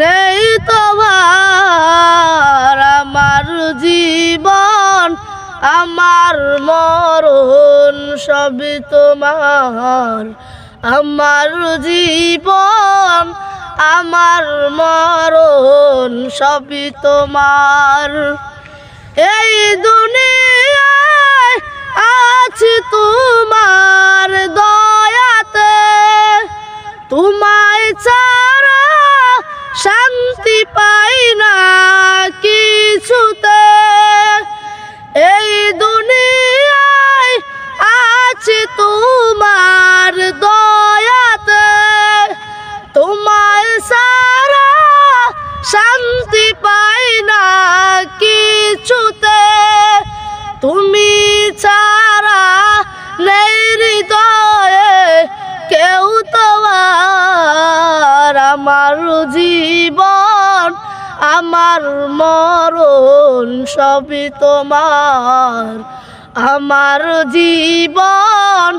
নেই তোমার আমার জীবন, আমার মরণ সবই তোমার। আমার জীবন, আমার মরণ সবই তোমার। এই দুনিয়ায় আছি তোমার দয়াতে, তোমায় ছাড়া শান্তি পাই না কিছুতে। এই দুনিয়ায় আছি তোমার দয়াতে। তোমায় সারা শান্তি পাই না কিছুতে। তুমি ছাড়া নেই আমার জীবন, আমার মরণ সবই তোমার। আমার জীবন,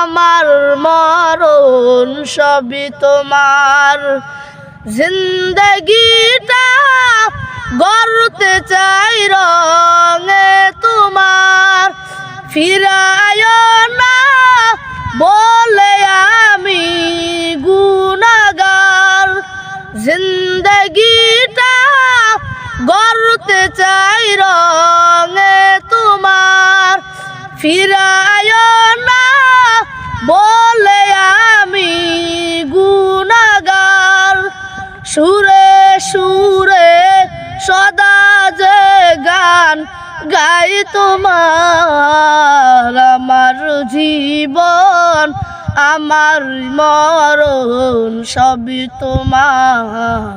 আমার মরণ সবই তোমার। জিন্দগিটা গড়তে চাই রঙে তোমার। ফিরায় গড়তে চাই রঙে তোমার। ফিরায় না বলে আমি গুনাগার সুরে সুরে সদা যে গান গাই তোমার। আমার জীবন, আমার মরণ সবই তোমার।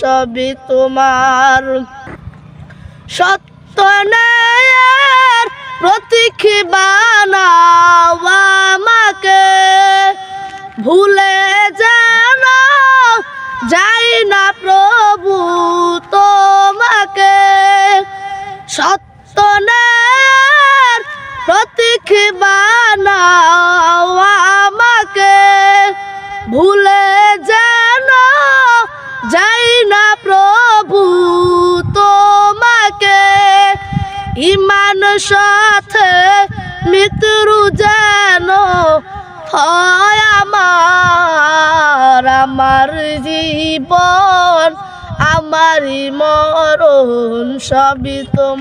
সবই তোমার। সত্য নেয়ার প্রতীক বানাও আমাকে। ভুলে যেন যাই না প্রভু তোমাকে ইমান সাথে মৃত্যু যেন হয় আমার আমার জীবন আমারই মরণ সবই তোমার।